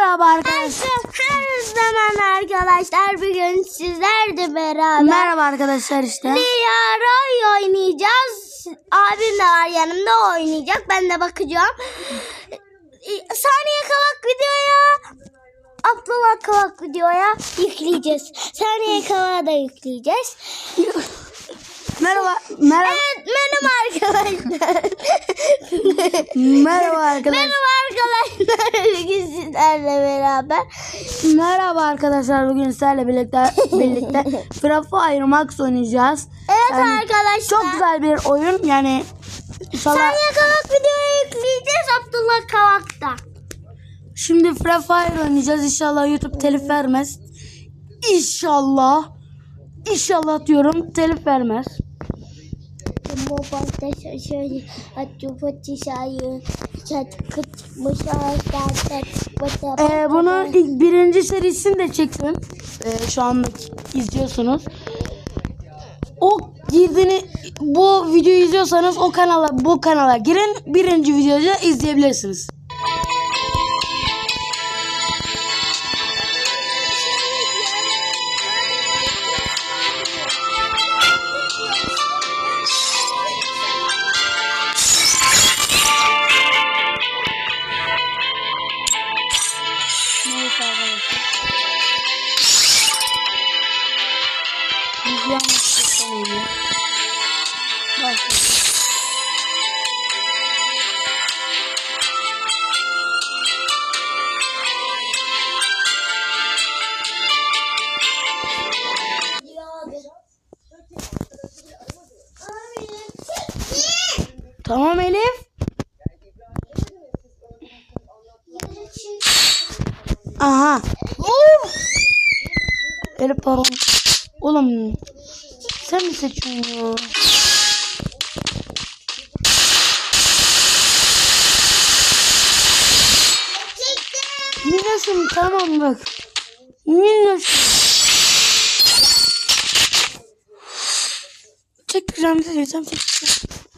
Merhaba arkadaşlar. Her zaman arkadaşlar bugün sizlerle beraber Merhaba arkadaşlar işte. Lia Roy oynayacağız. Abim de var yanımda oynayacak. Ben de bakacağım. Saniye Kavak videoya Abdullah Kavak videoya yükleyeceğiz. Saniye Kavak'a da yükleyeceğiz. Merhaba. Merhaba. Evet benim arkadaşlar. Merhaba arkadaşlar. Merhaba arkadaşlar. Bugün sizlerle beraber. Merhaba arkadaşlar. Bugün sizlerle birlikte birlikte Free Fire Max oynayacağız. Evet Yani arkadaşlar. Çok güzel bir oyun. Yani inşallah Saniye Kavak videoya yükleyeceğiz Abdullah Kavak'ta. şimdi Free Fire oynayacağız. İnşallah YouTube telif vermez. İnşallah. İnşallah diyorum telif vermez. Mobilde şöyle açı pati şayı çat kıçmış ağaçlar Ee, bunun ilk birinci serisini de çektim. Ee, şu anda izliyorsunuz. O girdiğini bu videoyu izliyorsanız o kanala bu kanala girin birinci videoyu da izleyebilirsiniz. Tamam Elif. Aha. Elif pardon. Oğlum sen mi seçiyorsun ya? Tamam bak. Minnoşum. Çekeceğim çekeceğim çekeceğim. Sıçtım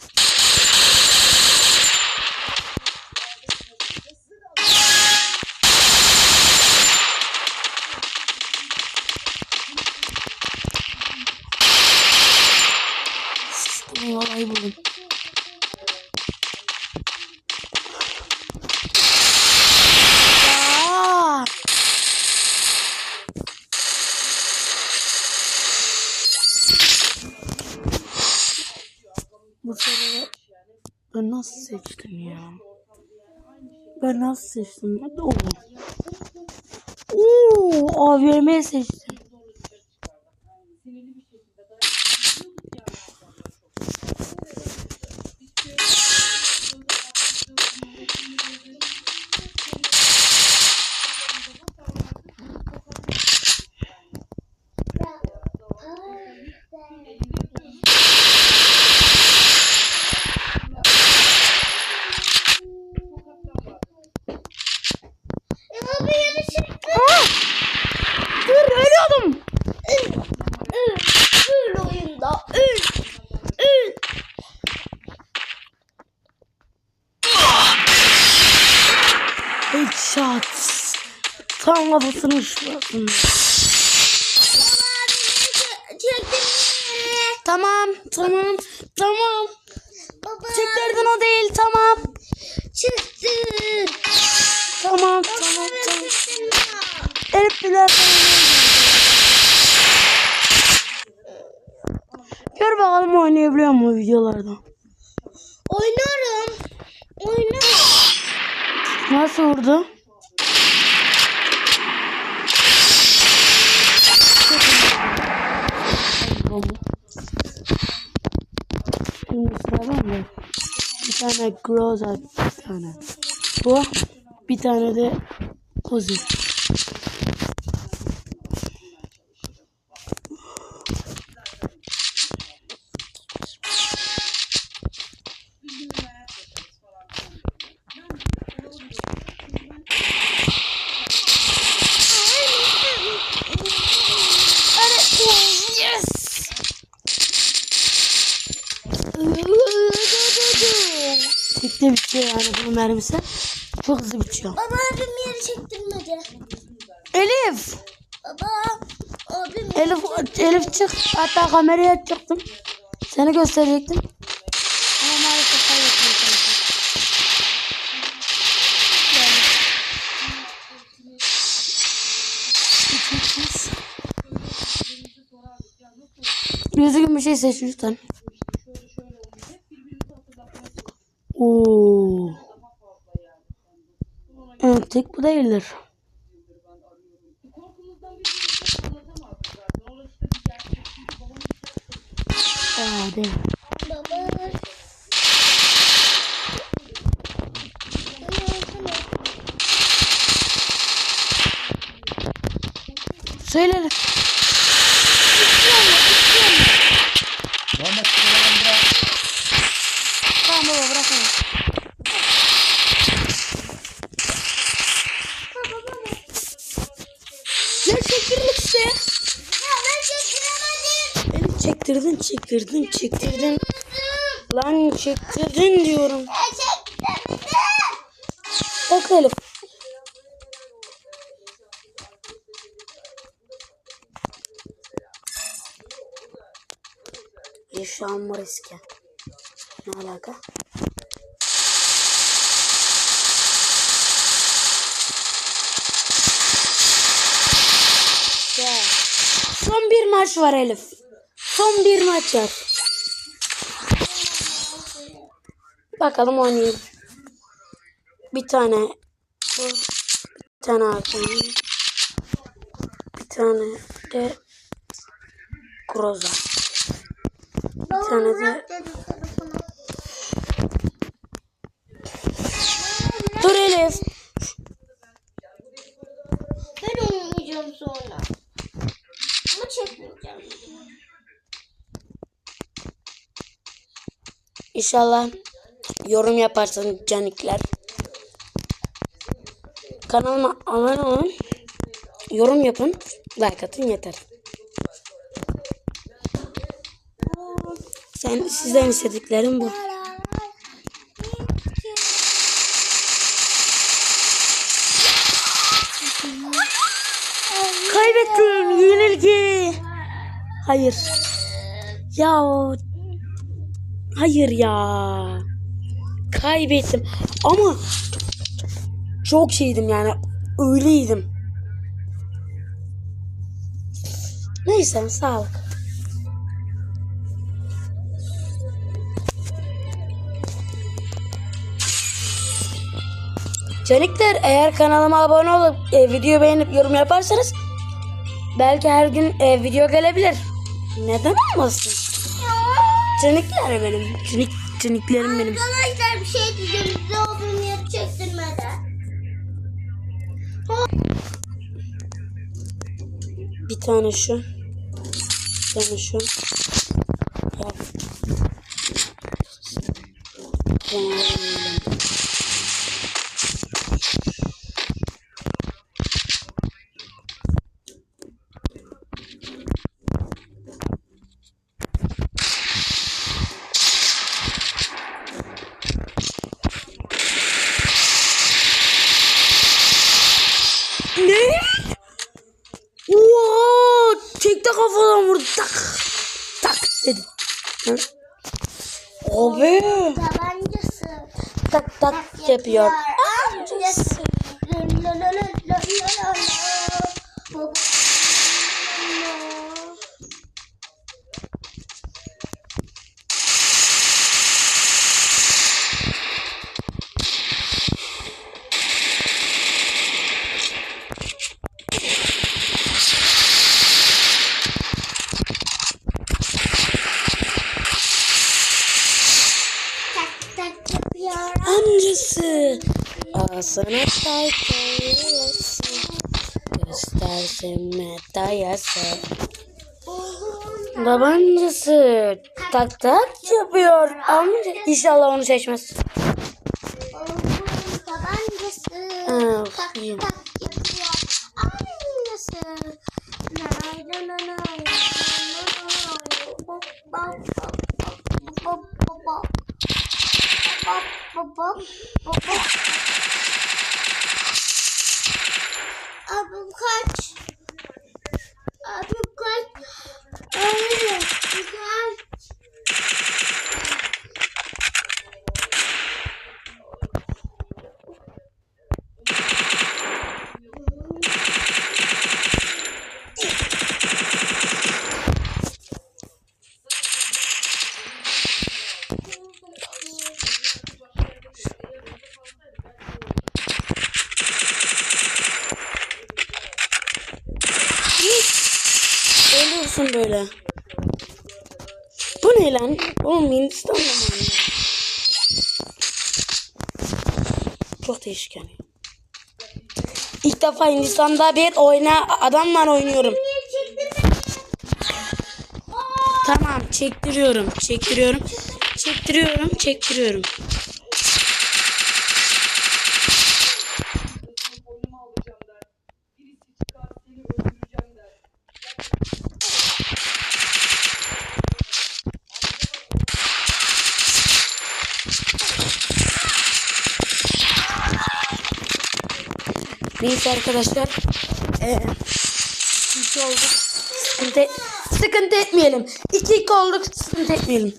vallahi buldum. Bu soruyu ben nasıl seçtim ya? Ben nasıl seçtim? Hadi oğlum. Oo, AVM seçtim. Kafasını şurasını. Çektim. Tamam, tamam, tamam. Baba. Çektirdin o değil, tamam. Çıktı. Tamam, tamam, tamam. Elif birer Gör bakalım oynayabiliyor mu videolarda? Oynarım. Oynarım. Nasıl vurdu? Şimdi sıra bende. Bir tane Groza bir tane. Bu bir tane de Kozu. Bitti bitiyor yani bunun mermisi. Çok hızlı bitiyor. Baba abim yeri çektirmedi. Elif. Baba. Abim. Elif Elif çık. Hatta kameraya çıktım. Seni gösterecektim. Ama maalesef kaybettim bir şey seç lütfen. Oo. Evet, tek bu değildir. Hadi. Baba. Söyle. Çektirdin çektirdin. Lan çektirdin diyorum. Bak Elif. Yaşanma riski. Ne alaka? Son bir maç var Elif. Son bir maç var. Bakalım oynayalım. Bir tane. Bir tane Hakan. Bir tane de Groza. Bir tane de Dur Elif. Ben oynayacağım sonra. Ama çekmeyeceğim. İnşallah yorum yaparsın canikler. Kanalıma abone olun. Yorum yapın. Like atın yeter. Sen sizden istediklerim bu. Kaybettim. Yenilgi. Hayır. Ya Hayır ya. Kaybettim. Ama çok şeydim yani. Öyleydim. Neyse sağlık. Canikler eğer kanalıma abone olup e, video beğenip yorum yaparsanız belki her gün e, video gelebilir. Neden olmasın? Canikler benim. Canik, caniklerim benim. Arkadaşlar bir şey diyeceğim. Size olduğum yeri çektirmeden. Bir tane şu. Bir tane şu. Ya. Ben alayım. Ne? Oo, tekte kafadan vurdu. Tak. Tak dedi. Hı? Abi. Tabancası. Tak tak yapıyor. Amcası. La la la la la la la. Baba. Tak tak yapıyor. Amcası. Ağzına taykayası. Göstersin dayası. Tabancası. Tak tak yapıyor. Amca. İnşallah onu seçmez. Ha, tak tak yapıyor. Amcası. Bop bop bop bop bop Abim kaç. Abim kaç. Abim kaç. Ölüyorsun böyle. Bu ne lan? Oğlum Hindistan'da mı? Çok değişik yani. İlk defa Hindistan'da bir oyna adamla oynuyorum. Tamam çektiriyorum. Çektiriyorum. Çektiriyorum. Çektiriyorum. Neyse arkadaşlar. Ee, iki olduk. Sıkıntı, sıkıntı etmeyelim. İki olduk. Sıkıntı etmeyelim.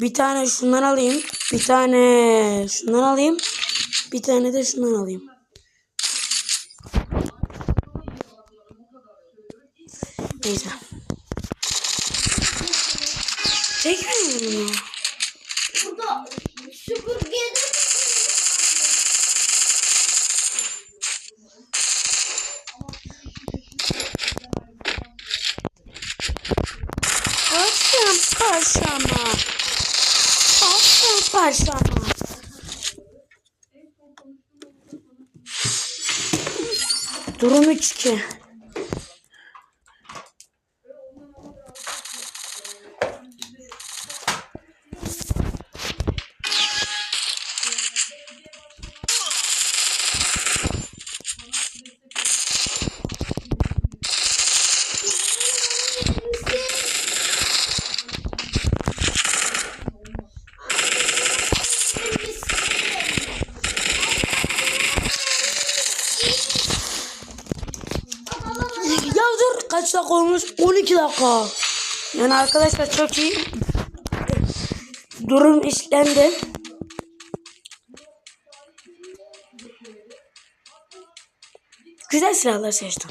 Bir tane şundan alayım. Bir tane şundan alayım. Bir tane de şundan alayım. Neyse. Çekmiyor bunu. Paşama. Paşam paşama. Durum 3-2. 12 dakika. Yani arkadaşlar çok iyi. Durum işlendi. Güzel silahlar seçtim.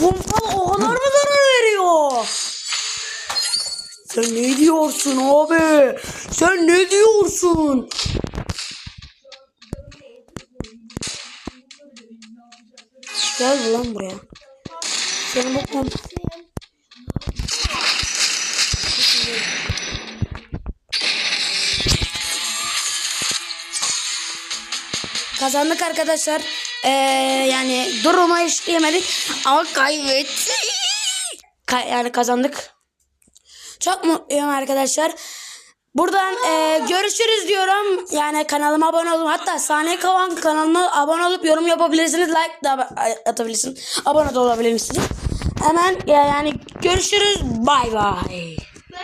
Oğlum bu pompa o kadar mı zarar veriyor? Sen ne diyorsun abi? Sen ne diyorsun? Gel lan buraya. Senin bu pompa... Kazandık arkadaşlar. Ee, yani duruma işleyemedik ama kaybettik. Ka- yani kazandık. Çok mutluyum arkadaşlar. Buradan e, görüşürüz diyorum. Yani kanalıma abone olun. Hatta Saniye Kavan kanalıma abone olup yorum yapabilirsiniz. Like da atabilirsiniz. Abone de olabilirsiniz. Hemen yani görüşürüz. Bay bay.